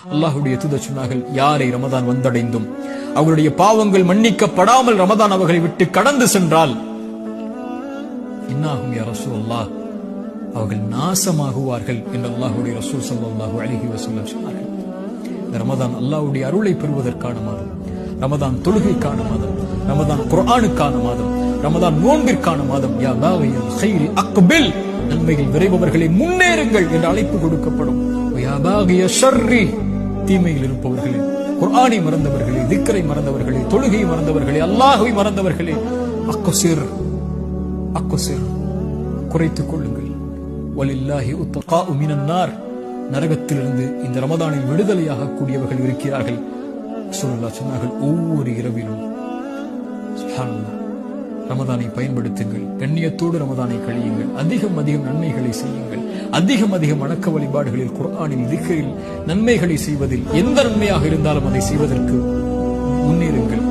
அல்லாஹுடைய தூதர் சொன்னார்கள் யாரை ரமதான் வந்தடைந்தும் அவர்களுடைய பாவங்கள் மன்னிக்கப்படாமல் ரமதான் அவர்களை விட்டு கடந்து சென்றால் என்னாகும் யா ரசூலுல்லாஹ்? அவர்கள் நாசமாகுவார்கள் என்று அல்லாஹுடைய ரசூல் சல்லாஹு அழகி வஸல்லம் சொன்னார்கள். இந்த ரமதான் அல்லாஹுடைய அருளை பெறுவதற்கான மாதம் ரமதான் தொழுகைக்கான மாதம் ரமதான் குரானுக்கான மாதம் ரமதான் நோன்பிற்கான மாதம். யா பாகியல் ஹைரி அக்பில் நன்மைகள் விரைபவர்களை முன்னேறுங்கள் என்று அழைப்பு கொடுக்கப்படும். யா பாகிய ஷர்ரி தீமையில் இருப்பவர்களே குர்ஆனை மறந்தவர்களே திக்கரை மறந்தவர்களே தொழுகையை மறந்தவர்களே அல்லாஹுவை மறந்தவர்களே அக்குசிர் அக்குசிர். குறைத்துக் கொள்ளுங்கள். வலில்லாஹி உத்தகா உமினார் நரகத்திலிருந்து இந்த ரமதானில் விடுதலையாக கூடியவர்கள் இருக்கிறார்கள். ரசூலுல்லாஹ் சொன்னார்கள் ஒவ்வொரு இரவிலும் ரமதானை பயன்படுத்துங்கள். கண்ணியத்தோடு ரமதானை கழியுங்கள். அதிகம் அதிகம் நன்மைகளை செய்யுங்கள். அதிகம் அதிகம் வணக்க வழிபாடுகளில் குரானில் திக்ரில் நன்மைகளை செய்வதில் எந்த நன்மையாக இருந்தாலும் அதை செய்வதற்கு முன்னேறுங்கள்.